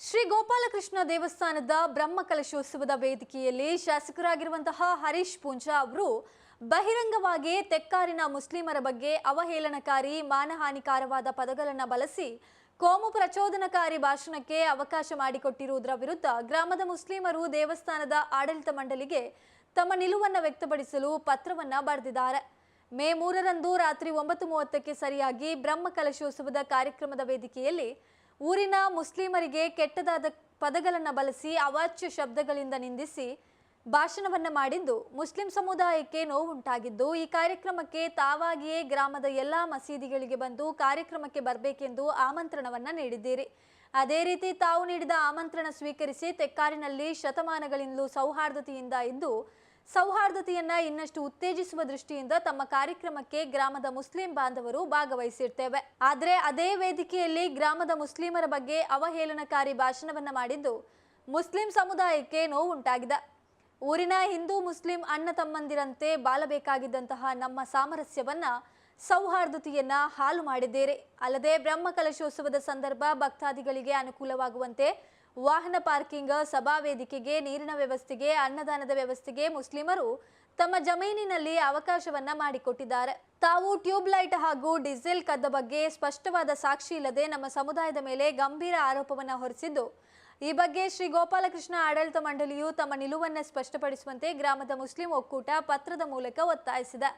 ಶ್ರೀ ಗೋಪಾಲಕೃಷ್ಣ ದೇವಸ್ಥಾನದ ಬ್ರಹ್ಮ ಕಲಶೋತ್ಸವದ ವೇದಿಕೆಯಲ್ಲಿ ಶಾಸಕರಾಗಿರುವಂತಹ ಹರೀಶ್ ಪೂಂಜಾ ಅವರು ಬಹಿರಂಗವಾಗಿ ತೆಕ್ಕಾರಿನ ಮುಸ್ಲಿಮರ ಬಗ್ಗೆ ಅವಹೇಳನಕಾರಿ, ಮಾನಹಾನಿಕಾರವಾದ ಪದಗಳನ್ನು ಬಳಸಿ ಕೋಮು ಪ್ರಚೋದನಕಾರಿ ಭಾಷಣಕ್ಕೆ ಅವಕಾಶ ಮಾಡಿಕೊಟ್ಟಿರುವುದರ ವಿರುದ್ಧ ಗ್ರಾಮದ ಮುಸ್ಲಿಮರು ದೇವಸ್ಥಾನದ ಆಡಳಿತ ಮಂಡಳಿಗೆ ತಮ್ಮ ನಿಲುವನ್ನು ವ್ಯಕ್ತಪಡಿಸಲು ಪತ್ರವನ್ನು ಬರೆದಿದ್ದಾರೆ. ಮೇ ಮೂರರಂದು ರಾತ್ರಿ ಒಂಬತ್ತು ಮೂವತ್ತಕ್ಕೆ ಸರಿಯಾಗಿ ಬ್ರಹ್ಮ ಕಲಶೋತ್ಸವದ ಕಾರ್ಯಕ್ರಮದ ವೇದಿಕೆಯಲ್ಲಿ ಊರಿನ ಮುಸ್ಲಿಮರಿಗೆ ಕೆಟ್ಟದಾದ ಪದಗಳನ್ನು ಬಳಸಿ ಅವಾಚ್ಯ ಶಬ್ದಗಳಿಂದ ನಿಂದಿಸಿ ಭಾಷಣವನ್ನ ಮಾಡಿದ್ದು ಮುಸ್ಲಿಂ ಸಮುದಾಯಕ್ಕೆ ನೋವುಂಟಾಗಿದ್ದು, ಈ ಕಾರ್ಯಕ್ರಮಕ್ಕೆ ತಾವಾಗಿಯೇ ಗ್ರಾಮದ ಎಲ್ಲ ಮಸೀದಿಗಳಿಗೆ ಬಂದು ಕಾರ್ಯಕ್ರಮಕ್ಕೆ ಬರಬೇಕೆಂದು ಆಮಂತ್ರಣವನ್ನ ನೀಡಿದ್ದೀರಿ. ಅದೇ ರೀತಿ ತಾವು ನೀಡಿದ ಆಮಂತ್ರಣ ಸ್ವೀಕರಿಸಿ, ತೆಕ್ಕಾರಿನಲ್ಲಿ ಶತಮಾನಗಳಿಂದಲೂ ಸೌಹಾರ್ದತೆಯಿಂದ ಇದ್ದು ಸೌಹಾರ್ದತೆಯನ್ನ ಇನ್ನಷ್ಟು ಉತ್ತೇಜಿಸುವ ದೃಷ್ಟಿಯಿಂದ ತಮ್ಮ ಕಾರ್ಯಕ್ರಮಕ್ಕೆ ಗ್ರಾಮದ ಮುಸ್ಲಿಂ ಬಾಂಧವರು ಭಾಗವಹಿಸಿರ್ತೇವೆ. ಆದರೆ ಅದೇ ವೇದಿಕೆಯಲ್ಲಿ ಗ್ರಾಮದ ಮುಸ್ಲಿಮರ ಬಗ್ಗೆ ಅವಹೇಳನಕಾರಿ ಭಾಷಣವನ್ನ ಮಾಡಿದ್ದು ಮುಸ್ಲಿಂ ಸಮುದಾಯಕ್ಕೆ ನೋವುಂಟಾಗಿದೆ. ಊರಿನ ಹಿಂದೂ ಮುಸ್ಲಿಂ ಅಣ್ಣ ತಮ್ಮಂದಿರಂತೆ ಬಾಳಬೇಕಾಗಿದ್ದಂತಹ ನಮ್ಮ ಸಾಮರಸ್ಯವನ್ನ ಸೌಹಾರ್ದತೆಯನ್ನ ಹಾಲು ಮಾಡಿದ್ದೇರೆ. ಅಲ್ಲದೆ ಬ್ರಹ್ಮ ಕಲಶೋತ್ಸವದ ಸಂದರ್ಭ ಭಕ್ತಾದಿಗಳಿಗೆ ಅನುಕೂಲವಾಗುವಂತೆ ವಾಹನ ಪಾರ್ಕಿಂಗ್, ಸಭಾ ವೇದಿಕೆಗೆ, ನೀರಿನ ವ್ಯವಸ್ಥೆಗೆ, ಅನ್ನದಾನದ ವ್ಯವಸ್ಥೆಗೆ ಮುಸ್ಲಿಮರು ತಮ್ಮ ಜಮೀನಿನಲ್ಲಿ ಅವಕಾಶವನ್ನ ಮಾಡಿಕೊಟ್ಟಿದ್ದಾರೆ. ತಾವು ಟ್ಯೂಬ್ ಲೈಟ್ ಹಾಗೂ ಡೀಸೆಲ್ ಕದ್ದ ಬಗ್ಗೆ ಸ್ಪಷ್ಟವಾದ ಸಾಕ್ಷಿ ಇಲ್ಲದೆ ನಮ್ಮ ಸಮುದಾಯದ ಮೇಲೆ ಗಂಭೀರ ಆರೋಪವನ್ನ ಹೊರಿಸಿದ್ದು, ಈ ಬಗ್ಗೆ ಶ್ರೀ ಗೋಪಾಲಕೃಷ್ಣ ಆಡಳಿತ ಮಂಡಳಿಯು ತಮ್ಮ ನಿಲುವನ್ನ ಸ್ಪಷ್ಟಪಡಿಸುವಂತೆ ಗ್ರಾಮದ ಮುಸ್ಲಿಂ ಒಕ್ಕೂಟ ಪತ್ರದ ಮೂಲಕ ಒತ್ತಾಯಿಸಿದೆ.